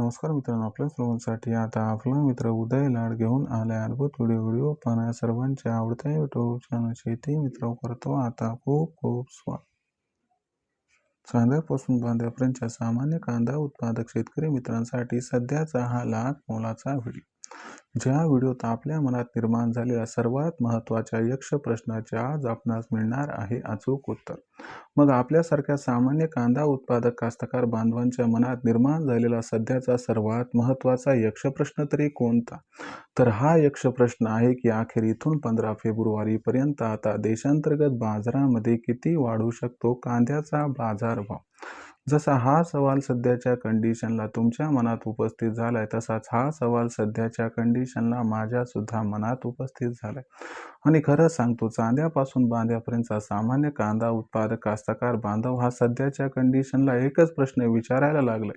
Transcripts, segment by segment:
नमस्कार मित्रांनो आपल्या सर्वांसाठी आता आपला मित्र उदय लाड घेऊन आलाय अद्भुत व्हिडिओ व्हिडिओ पाहण्या सर्वांच्या आवडत्या युट्यूब चॅनल शेती मित्र करतो आता खूप खूप स्वागत. कांद्यापासून बांध्यापर्यंतच्या सामान्य कांदा उत्पादक शेतकरी मित्रांसाठी सध्याचा हा लाख मोलाचा व्हिडिओ ज्या व्हिडिओत आपल्या मनात निर्माण झालेल्या सर्वात महत्त्वाच्या यक्ष प्रश्नाचे आज आपणास मिळणार आहे अचूक उत्तर. मग आपल्यासारख्या सामान्य कांदा उत्पादक कास्तकार बांधवांच्या मनात निर्माण झालेला सध्याचा सर्वात महत्त्वाचा यक्ष प्रश्न तरी कोणता? तर हा यक्ष प्रश्न आहे की अखेर इथून पंधरा फेब्रुवारीपर्यंत आता देशांतर्गत बाजारामध्ये किती वाढू शकतो कांद्याचा बाजारभाव? जसा हा सवाल सध्याच्या कंडिशनला तुमच्या मनात उपस्थित झालाय तसाच हा सवाल सध्याच्या कंडिशनला माझ्या सुद्धा मनात उपस्थित झालाय. आणि खरं सांगतो चांद्यापासून बांध्यापर्यंतचा सामान्य कांदा उत्पादक कास्तकार बांधव हा सध्याच्या कंडिशनला एकच प्रश्न विचारायला लागलाय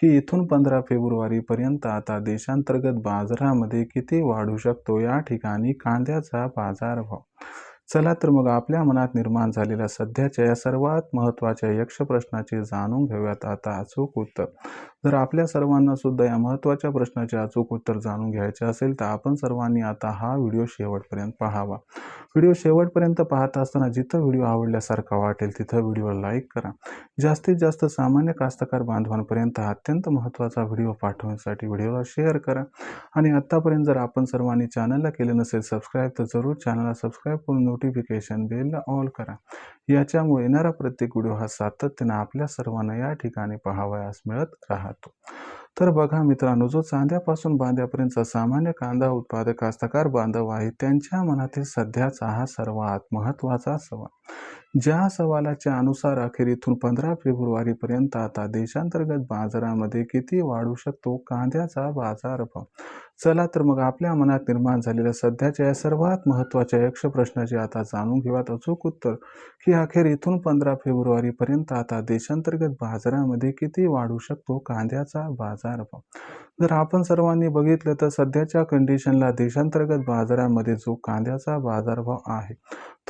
की इथून पंधरा फेब्रुवारीपर्यंत आता देशांतर्गत बाजारामध्ये किती वाढू शकतो? या ठिकाणी कांद्याचा बाजारभाव चला तर मग आपल्या मनात निर्माण झालेल्या सध्याच्या या सर्वात महत्त्वाच्या यक्ष प्रश्नाचे जाणून घेऊयात. आता अचूक उत्तर. जर आपल्या सर्वांना सुद्धा या महत्त्वाच्या प्रश्नाचे अचूक उत्तर जाणून घ्यायचे असेल तर आपण सर्वांनी आता हा व्हिडिओ शेवटपर्यंत पाहावा. व्हिडिओ शेवटपर्यंत पाहत असताना जिथं व्हिडिओ आवडल्यासारखा वाटेल तिथं व्हिडिओला लाईक करा. जास्तीत जास्त सामान्य कास्तकार बांधवांपर्यंत अत्यंत महत्त्वाचा व्हिडिओ पाठवण्यासाठी व्हिडिओला शेअर करा. आणि आत्तापर्यंत जर आपण सर्वांनी चॅनलला केले नसेल सबस्क्राईब तर जरूर चॅनलला सबस्क्राईब करून नोटिफिकेशन बेलला ऑल करा. याच्यामुळे येणारा प्रत्येक व्हिडिओ हा सातत्यानं आपल्या सर्वांना या ठिकाणी पाहावयास मिळत राहत. तर बघा मित्रांनो जो चांद्यापासून बांध्यापर्यंतचा सामान्य कांदा उत्पादक कास्तकार बांधव आहे त्यांच्या मनातील सध्याचा हा सर्वात महत्त्वाचा सवाल. ज्या सवालाच्या अनुसार अखेर इथून पंधरा फेब्रुवारीपर्यंत आता देशांतर्गत बाजारामध्ये किती वाढू शकतो कांद्याचा बाजारभाव चला तर मग आपल्या मनात निर्माण झालेल्या सध्याच्या या सर्वात महत्त्वाच्या यक्ष प्रश्नाचे आता जाणून घेऊयात अचूक उत्तर की अखेर इथून पंधरा फेब्रुवारीपर्यंत आता देशांतर्गत बाजारामध्ये किती वाढू शकतो कांद्याचा बाजारभाव? जर आपण सर्वांनी बघितलं तर सध्याच्या कंडिशनला देशांतर्गत बाजारामध्ये जो कांद्याचा बाजारभाव आहे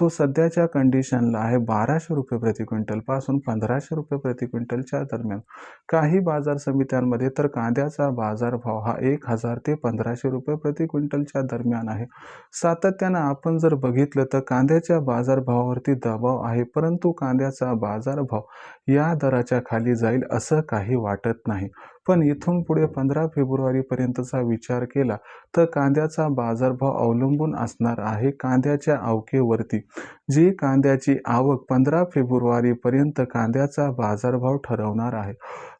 तो सध्याच्या कंडिशनला आहे बाराशे रुपये प्रति क्विंटलपासून पंधराशे रुपये प्रति क्विंटलच्या दरम्यान. काही बाजार समित्यांमध्ये तर कांद्याचा बाजारभाव हा एक हजार ते पंधराशे रुपये प्रति क्विंटलच्या दरम्यान आहे. सातत्यानं आपण जर बघितलं तर कांद्याच्या बाजारभावावरती दबाव आहे परंतु कांद्याचा बाजारभाव या दराच्या खाली जाईल असं काही वाटत नाही. पण इथून पुढे पंधरा फेब्रुवारीपर्यंतचा विचार केला तर कांद्याचा बाजारभाव अवलंबून असणार आहे कांद्याच्या आवकेवरती. जी कांद्याची आवक पंधरा फेब्रुवारीपर्यंत कांद्याचा बाजारभाव ठरवणार आहे.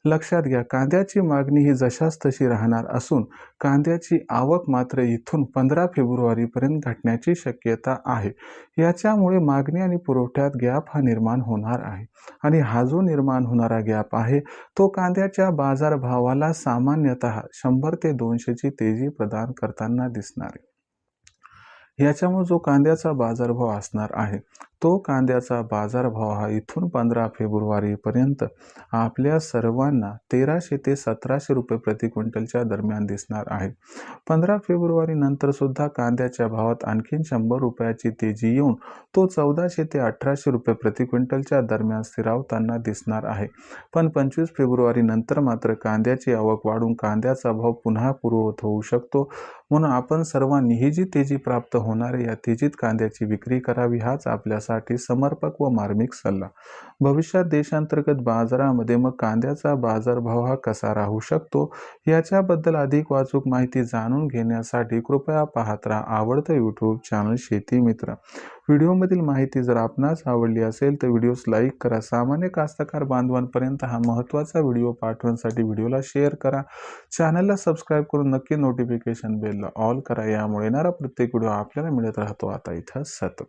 लक्षात घ्या कांद्याची मागणी ही जशाच तशी राहणार असून कांद्याची आवक मात्र इथून पंधरा फेब्रुवारीपर्यंत घटण्याची शक्यता आहे. याच्यामुळे मागणी आणि पुरवठ्यात गॅप हा निर्माण होणार आहे. आणि हा जो निर्माण होणारा गॅप आहे तो कांद्याच्या बाजारभाव भावाला सामान्यतः शंभर ते दोनशेची तेजी प्रदान करताना दिसणार. आहे याच्यामुळे जो कांद्याचा बाजारभाव असणार आहे तो कांद्याचा बाजारभाव हा इथून पंधरा फेब्रुवारीपर्यंत आपल्या सर्वांना तेराशे ते सतराशे रुपये प्रति क्विंटलच्या दरम्यान दिसणार आहे. पंधरा फेब्रुवारी नंतर सुद्धा कांद्याच्या भावात आणखीन शंभर रुपयाची तेजी येऊन तो चौदाशे ते अठराशे रुपये प्रति क्विंटलच्या दरम्यान स्थिरावताना दिसणार आहे. पण पंचवीस फेब्रुवारी नंतर मात्र कांद्याची आवक वाढून कांद्याचा भाव पुन्हा पूर्ववत होऊ शकतो. म्हणून आपण सर्वांनी ही जी तेजी प्राप्त होणारे या तेजीत कांद्याची विक्री करावी हाच आपल्यासाठी समर्पक व मार्मिक सल्ला. भविष्यात देशांतर्गत बाजारामध्ये मग कांद्याचा बाजारभाव हा कसा राहू शकतो याच्याबद्दल अधिक वाचूक माहिती जाणून घेण्यासाठी कृपया पाहत राहा आवडतं यूट्यूब चॅनल शेती मित्र. व्हिडिओमधील माहिती जर आपणास आवडली असेल तर व्हिडिओस लाईक करा. सामान्य कास्तकार बांधवांपर्यंत हा महत्त्वाचा व्हिडिओ पाठवण्यासाठी व्हिडिओला शेअर करा. चॅनलला सबस्क्राईब करून नक्की नोटिफिकेशन बेलला ऑल करा. यामुळे येणारा प्रत्येक व्हिडिओ आपल्याला मिळत राहतो. आता इथं सतत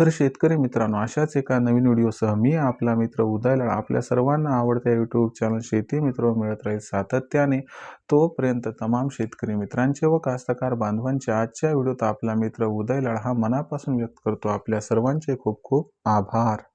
तर शेतकरी मित्रांनो अशाच एका नवीन व्हिडिओसह मी आपला मित्र उदयला आपल्या सर्वांना आवडत्या यूट्यूब चॅनल शेती मित्र मिळत राहील सातत्याने तोपर्यंत तमाम शेतकरी मित्रांचे व कास्तकार बांधवांचे आजच्या व्हिडिओत आपला मित्र उदयलाळ हा मनापासून व्यक्त करतो. आपल्या सर्वांचे खूप खूप आभार.